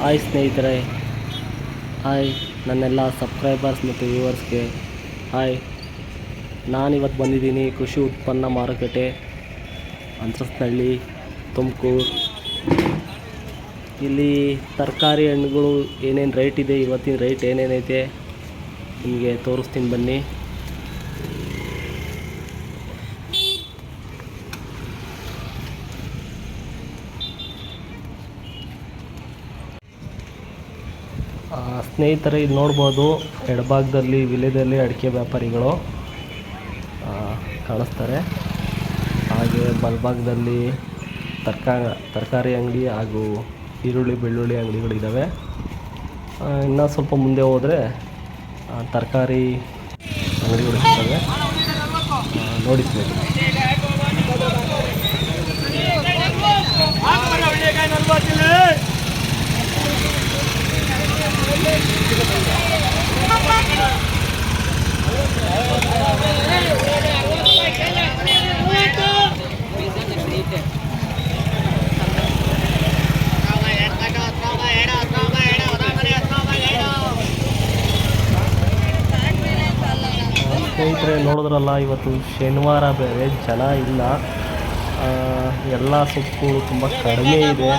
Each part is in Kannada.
ಹಾಯ್ ಸ್ನೇಹಿತರೆ. ಹಾಯ್ ನನ್ನೆಲ್ಲ ಸಬ್ಸ್ಕ್ರೈಬರ್ಸ್ ಮತ್ತು ವ್ಯೂವರ್ಸ್ಗೆ ಹಾಯ್. ನಾನಿವತ್ತು ಬಂದಿದ್ದೀನಿ ಕೃಷಿ ಉತ್ಪನ್ನ ಮಾರುಕಟ್ಟೆ ಅಂತಸ್ನಹಳ್ಳಿ ತುಮಕೂರು. ಇಲ್ಲಿ ತರಕಾರಿ ಹಣ್ಣುಗಳು ಏನೇನು ರೇಟ್ ಇದೆ, ಇವತ್ತಿನ ರೇಟ್ ಏನೇನೈತೆ, ನಿಮಗೆ ತೋರಿಸ್ತೀನಿ ಬನ್ನಿ. ಸ್ನೇಹಿತರೆ, ಇದು ನೋಡ್ಬೋದು. ಎಡಭಾಗದಲ್ಲಿ ವಿಲೇದಲ್ಲಿ ಅಡಿಕೆ ವ್ಯಾಪಾರಿಗಳು ಕಾಣಿಸ್ತಾರೆ. ಹಾಗೆ ಬಲಭಾಗದಲ್ಲಿ ತರಕಾರಿ ತರಕಾರಿ ಅಂಗಡಿ ಹಾಗೂ ಈರುಳ್ಳಿ, ಬೆಳ್ಳುಳ್ಳಿ ಅಂಗಡಿಗಳಿದ್ದಾವೆ. ಇನ್ನೂ ಸ್ವಲ್ಪ ಮುಂದೆ ಹೋದರೆ ತರಕಾರಿ ಅಂಗಡಿಗಳು ಸಿಗ್ತವೆ ನೋಡಿ ಸ್ನೇಹಿತರೆ ನೋಡಿದ್ರಲ್ಲ, ಇವತ್ತು ಶನಿವಾರ ಬೇರೆ, ಜನ ಇಲ್ಲ. ಎಲ್ಲ ಸೊಪ್ಪು ತುಂಬ ಕಡಿಮೆ ಇದೆ.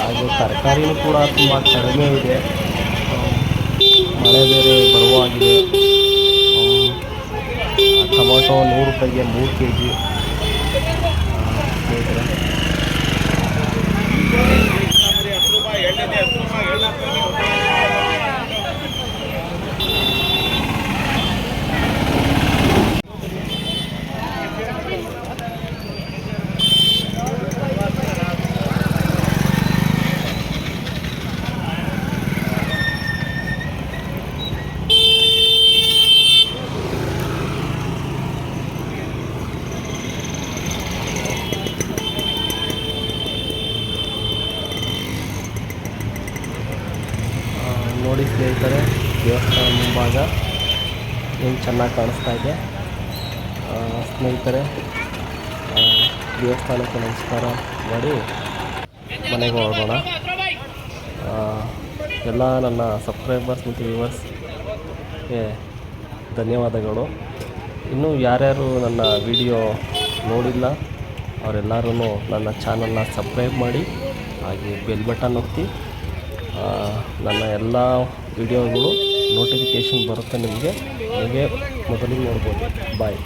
ಹಾಗೂ ತರಕಾರಿನೂ ಕೂಡ ತುಂಬ ಕಡಿಮೆ ಇದೆ. ಮಳೆ ಬೇರೆ ಬರುವಾಗಿದೆ. ಟೊಮೊಟೊ ನೂರು ರೂಪಾಯಿಗೆ ಮೂರು ಕೆ ಜಿ ನೋಡಿ ಸ್ನೇಹಿತರೆ, ದೇವಸ್ಥಾನ ಮುಂಭಾಗ ಏನು ಚೆನ್ನಾಗಿ ಕಾಣಿಸ್ತಾ ಇದೆ. ಸ್ನೇಹಿತರೆ ದೇವಸ್ಥಾನಕ್ಕೆ ನಮಸ್ಕಾರ ಮಾಡಿ ಮನೆಗೆ ಹೊರಡೋಣ ಎಲ್ಲ ನನ್ನ ಸಬ್ಸ್ಕ್ರೈಬರ್ಸ್ ಮತ್ತು ವ್ಯೂವರ್ಸ್ಗೆ ಧನ್ಯವಾದಗಳು. ಇನ್ನೂ ಯಾರ್ಯಾರು ನನ್ನ ವಿಡಿಯೋ ನೋಡಿಲ್ಲ ಅವರೆಲ್ಲರೂ ನನ್ನ ಚಾನಲ್ನ ಸಬ್ಸ್ಕ್ರೈಬ್ ಮಾಡಿ, ಹಾಗೆ ಬೆಲ್ ಬಟನ್ ಒತ್ತಿ. ನನ್ನ ಎಲ್ಲ ವಿಡಿಯೋಗಳು ನೋಟಿಫಿಕೇಷನ್ ಬರುತ್ತೆ ನಿಮಗೆ. ನಿಮಗೆ ಮೊದಲಿಗೆ ನೋಡ್ಬೋದು. ಬಾಯ್